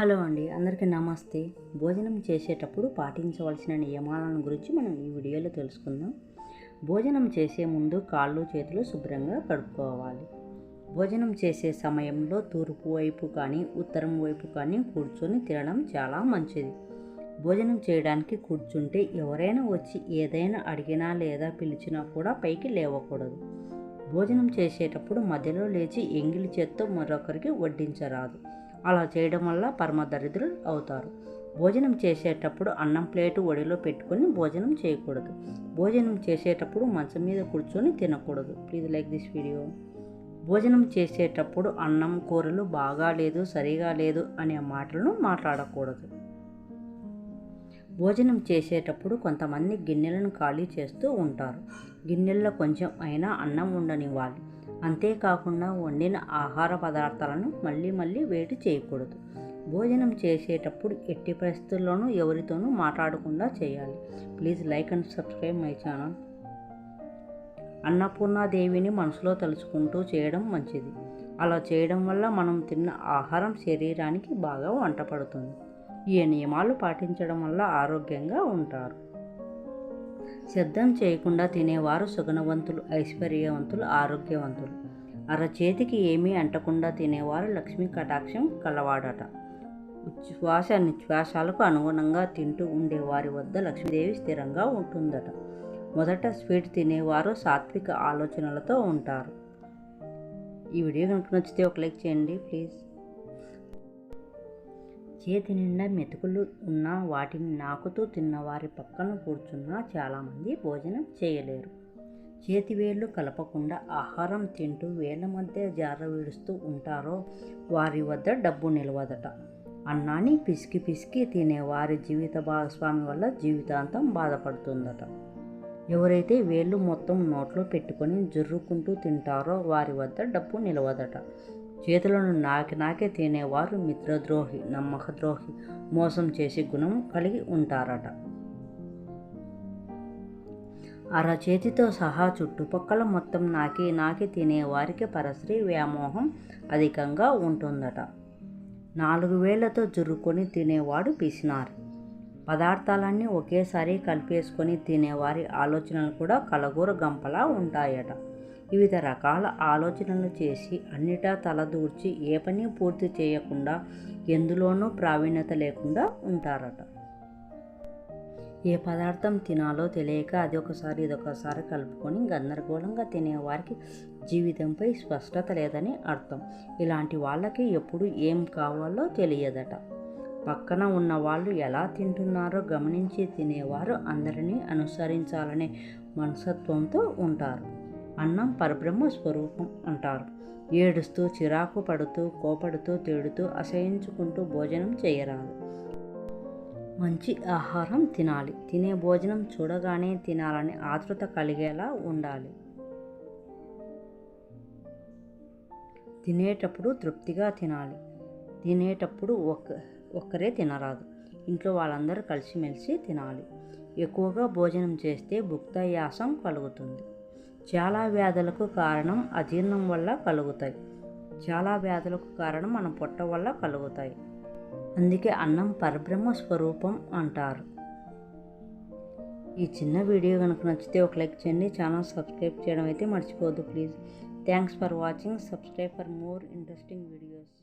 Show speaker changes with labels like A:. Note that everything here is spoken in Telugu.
A: హలో అండి అందరికీ నమస్తే. భోజనం చేసేటప్పుడు పాటించవలసిన నియమాలను గురించి మనం ఈ వీడియోలో తెలుసుకుందాం. భోజనం చేసే ముందు కాళ్ళు చేతులు శుభ్రంగా కడుక్కోవాలి. భోజనం చేసే సమయంలో తూర్పు వైపు కానీ ఉత్తరం వైపు కానీ కూర్చొని తినడం చాలా మంచిది. భోజనం చేయడానికి కూర్చుంటే ఎవరైనా వచ్చి ఏదైనా అడిగినా లేదా పిలిచినా కూడా పైకి లేవకూడదు. భోజనం చేసేటప్పుడు మధ్యలో లేచి ఎంగిలి చేత్తో మరొకరికి వడ్డించరాదు. అలా చేయడం వల్ల పరమ దరిద్రులు అవుతారు. భోజనం చేసేటప్పుడు అన్నం ప్లేటు ఒడిలో పెట్టుకొని భోజనం చేయకూడదు. భోజనం చేసేటప్పుడు మంచం మీద కూర్చొని తినకూడదు. ప్లీజ్ లైక్ దిస్ వీడియో భోజనం చేసేటప్పుడు అన్నం కూరలు బాగా లేదు సరిగా లేదు అనే మాటలను మాట్లాడకూడదు. భోజనం చేసేటప్పుడు కొంతమంది గిన్నెలను ఖాళీ చేస్తూ ఉంటారు. గిన్నెల్లో కొంచెం అయినా అన్నం ఉండనివ్వాలి. అంతేకాకుండా వండిన ఆహార పదార్థాలను మళ్ళీ మళ్ళీ వేడి చేయకూడదు. భోజనం చేసేటప్పుడు ఎట్టి పరిస్థితుల్లోనూ ఎవరితోనూ మాట్లాడకుండా చేయాలి. Please like and subscribe my channel. అన్నపూర్ణాదేవిని మనసులో తలుచుకుంటూ చేయడం మంచిది. అలా చేయడం వల్ల మనం తిన్న ఆహారం శరీరానికి బాగా వంటపడుతుంది. ఈ నియమాలు పాటించడం వల్ల ఆరోగ్యంగా ఉంటారు. సిద్ధం చేయకుండా తినేవారు సుగుణవంతులు ఐశ్వర్యవంతులు ఆరోగ్యవంతులు. అరచేతికి ఏమీ అంటకుండా తినేవారు లక్ష్మీ కటాక్షం కలవాడట. శ్వాస నిశ్వాసాలకు అనుగుణంగా తింటూ ఉండే వారి వద్ద లక్ష్మీదేవి స్థిరంగా ఉంటుందట. మొదట స్వీట్ తినేవారు సాత్విక ఆలోచనలతో ఉంటారు. ఈ వీడియో కనుక నచ్చితే ఒక లైక్ చేయండి ప్లీజ్. చేతి నిండా మెతుకులు ఉన్న వాటిని నాకుతూ తిన్నవారి పక్కన కూర్చున్నా చాలామంది భోజనం చేయలేరు. చేతి వేళ్ళు కలపకుండా ఆహారం తింటూ వేళ్ళ మధ్య జార విడుస్తూ ఉంటారో వారి వద్ద డబ్బు నిలవదట. అన్నాన్ని పిసికి పిసికి తినే వారి జీవిత భాగస్వామి వల్ల జీవితాంతం బాధపడుతుందట. ఎవరైతే వేళ్ళు మొత్తం నోట్లో పెట్టుకొని జుర్రుకుంటూ తింటారో వారి వద్ద డబ్బు నిలవదట. చేతులను నాకి నాకే తినేవారు మిత్రద్రోహి నమ్మకద్రోహి మోసం చేసే గుణం కలిగి ఉంటారట. అరచేతితో సహా చుట్టుపక్కల మొత్తం నాకి నాకి తినేవారికి పరశ్రీ వ్యామోహం అధికంగా ఉంటుందట. నాలుగు వేళ్ళతో జురుకొని తినేవాడు పిసినారు. పదార్థాలన్నీ ఒకేసారి కలిపేసుకొని తినేవారి ఆలోచనలు కూడా కలగూర గంపలా ఉంటాయట. వివిధ రకాల ఆలోచనలు చేసి అన్నిటా తలదూర్చి ఏ పని పూర్తి చేయకుండా ఎందులోనూ ప్రావీణ్యత లేకుండా ఉంటారట. ఏ పదార్థం తినాలో తెలియక అది ఒకసారి ఇదొకసారి కలుపుకొని గందరగోళంగా తినేవారికి జీవితంపై స్పష్టత లేదని అర్థం. ఇలాంటి వాళ్ళకి ఎప్పుడు ఏం కావాలో తెలియదట. పక్కన ఉన్న వాళ్ళు ఎలా తింటున్నారో గమనించి తినేవారు అందరినీ అనుసరించాలనే మనసత్వంతో ఉంటారు. అన్నం పరబ్రహ్మ స్వరూపం అంటారు. ఏడుస్తూ చిరాకు పడుతూ కోపడుతూ తేడుతూ అసహించుకుంటూ భోజనం చేయరాదు. మంచి ఆహారం తినాలి. తినే భోజనం చూడగానే తినాలని ఆతృత కలిగేలా ఉండాలి. తినేటప్పుడు తృప్తిగా తినాలి. తినేటప్పుడు ఒక్క ఒక్కరే తినరాదు. ఇంట్లో వాళ్ళందరూ కలిసిమెలిసి తినాలి. ఎక్కువగా భోజనం చేస్తే భుక్తయాసం కలుగుతుంది. చాలా వ్యాధులకు కారణం అజీర్ణం వల్ల కలుగుతాయి. చాలా వ్యాధులకు కారణం మన పొట్ట వల్ల కలుగుతాయి. అందుకే అన్నం పరబ్రహ్మ స్వరూపం అంటారు. ఈ చిన్న వీడియో కనుక నచ్చితే ఒక లైక్ చేయండి. ఛానల్ సబ్స్క్రైబ్ చేయడం అయితే మర్చిపోవద్దు please. Thanks for watching. Subscribe for more interesting videos.